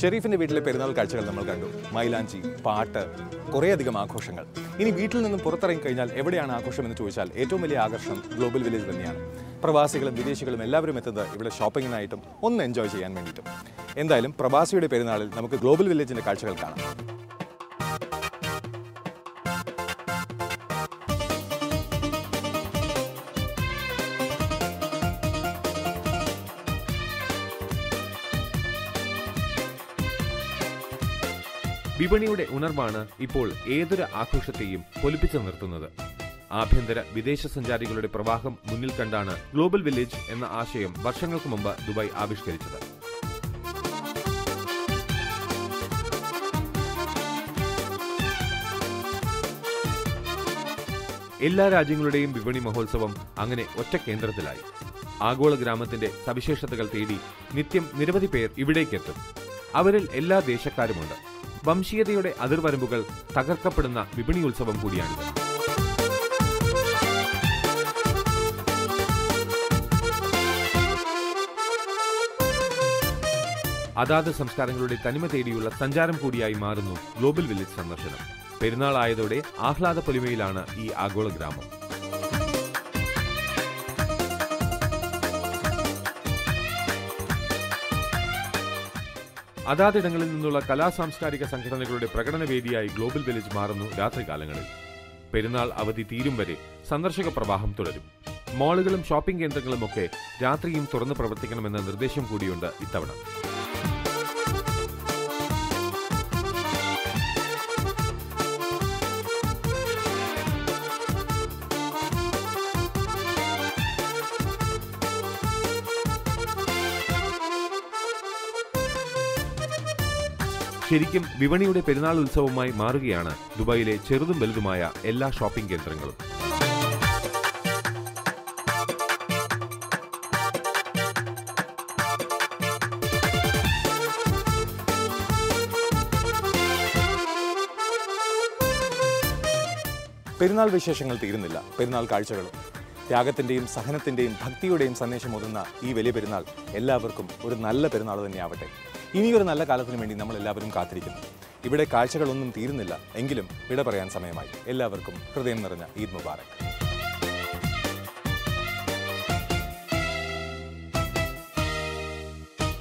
ഷെരീഫിന്റെ വീട്ടിലെ പെരുന്നാൾ കാഴ്ചകൾ നമ്മൾ കണ്ടു. മൈലാഞ്ചി പാട്ട് കുറേയധികം ആഘോഷങ്ങൾ. ഇനി വീട്ടിൽ നിന്നും പുറത്തിറങ്ങി കഴിഞ്ഞാൽ എവിടെയാണ് ആഘോഷം എന്ന് ചോദിച്ചാൽ ഏറ്റവും വലിയ ആകർഷണം ഗ്ലോബൽ വില്ലേജ് തന്നെയാണ്. പ്രവാസികളും വിദേശികളും എല്ലാവരും എത്തുന്നത് ഇവിടെ ഷോപ്പിങ്ങിനായിട്ടും ഒന്ന് എൻജോയ് ചെയ്യാൻ വേണ്ടിയിട്ടും. എന്തായാലും പ്രവാസിയുടെ പെരുന്നാളിൽ നമുക്ക് ഗ്ലോബൽ വില്ലേജിന്റെ കാഴ്ചകൾ കാണാം. വിപണിയുടെ ഉണർവാണ് ഇപ്പോൾ ഏതൊരു ആഘോഷത്തെയും പൊലിപ്പിച്ചു നിർത്തുന്നത്. ആഭ്യന്തര വിദേശ സഞ്ചാരികളുടെ പ്രവാഹം മുന്നിൽ കണ്ടാണ് ഗ്ലോബൽ വില്ലേജ് എന്ന ആശയം വർഷങ്ങൾക്ക് മുമ്പ് ദുബായ് ആവിഷ്കരിച്ചത്. എല്ലാ രാജ്യങ്ങളുടെയും വിപണി മഹോത്സവം അങ്ങനെ ഒറ്റ കേന്ദ്രത്തിലായി. ആഗോള ഗ്രാമത്തിന്റെ സവിശേഷതകൾ തേടി നിത്യം നിരവധി പേർ ഇവിടേക്കെത്തും. അവരിൽ എല്ലാ ദേശക്കാരുമുണ്ട്. വംശീയതയുടെ അതിർവരമ്പുകൾ തകർക്കപ്പെടുന്ന വിപണി ഉത്സവം കൂടിയാണിത്. അതാത് സംസ്കാരങ്ങളുടെ തനിമ തേടിയുള്ള സഞ്ചാരം കൂടിയായി മാറുന്നു ഗ്ലോബൽ വില്ലേജ് സന്ദർശനം. പെരുന്നാൾ ആയതോടെ ആഹ്ലാദ പൊലിമയിലാണ് ഈ ആഗോള ഗ്രാമം. അതാതിടങ്ങളിൽ നിന്നുള്ള കലാ സാംസ്കാരിക സംഘടനകളുടെ പ്രകടനവേദിയായി ഗ്ലോബൽ വില്ലേജ് മാറുന്നു രാത്രികാലങ്ങളിൽ. പെരുന്നാൾ അവധി തീരും വരെ സന്ദർശക പ്രവാഹം തുടരും. മാളുകളും ഷോപ്പിംഗ് കേന്ദ്രങ്ങളും ഒക്കെ രാത്രിയും തുറന്നു പ്രവർത്തിക്കണമെന്ന നിർദ്ദേശം കൂടിയുണ്ട് ഇത്തവണ. ശരിക്കും വിപണിയുടെ പെരുന്നാൾ ഉത്സവമായി മാറുകയാണ് ദുബായിലെ ചെറുതും വലുതുമായ എല്ലാ ഷോപ്പിംഗ് കേന്ദ്രങ്ങളും. പെരുന്നാൾ വിശേഷങ്ങൾ തീരുന്നില്ല. പെരുന്നാൾ കാഴ്ചകളും. ത്യാഗത്തിന്റെയും സഹനത്തിന്റെയും ഭക്തിയുടെയും സന്ദേശം ഒതുന്ന ഈ വലിയ പെരുന്നാൾ എല്ലാവർക്കും ഒരു നല്ല പെരുന്നാൾ തന്നെയാവട്ടെ. ഇനിയൊരു നല്ല കാലത്തിനു വേണ്ടി നമ്മൾ എല്ലാവരും കാത്തിരിക്കുന്നു. ഇവിടെ കാഴ്ചകളൊന്നും തീരുന്നില്ല. എങ്കിലും വിട പറയാൻ സമയമായി. എല്ലാവർക്കും ഹൃദയം നിറഞ്ഞ ഈദ് മുബാറക്.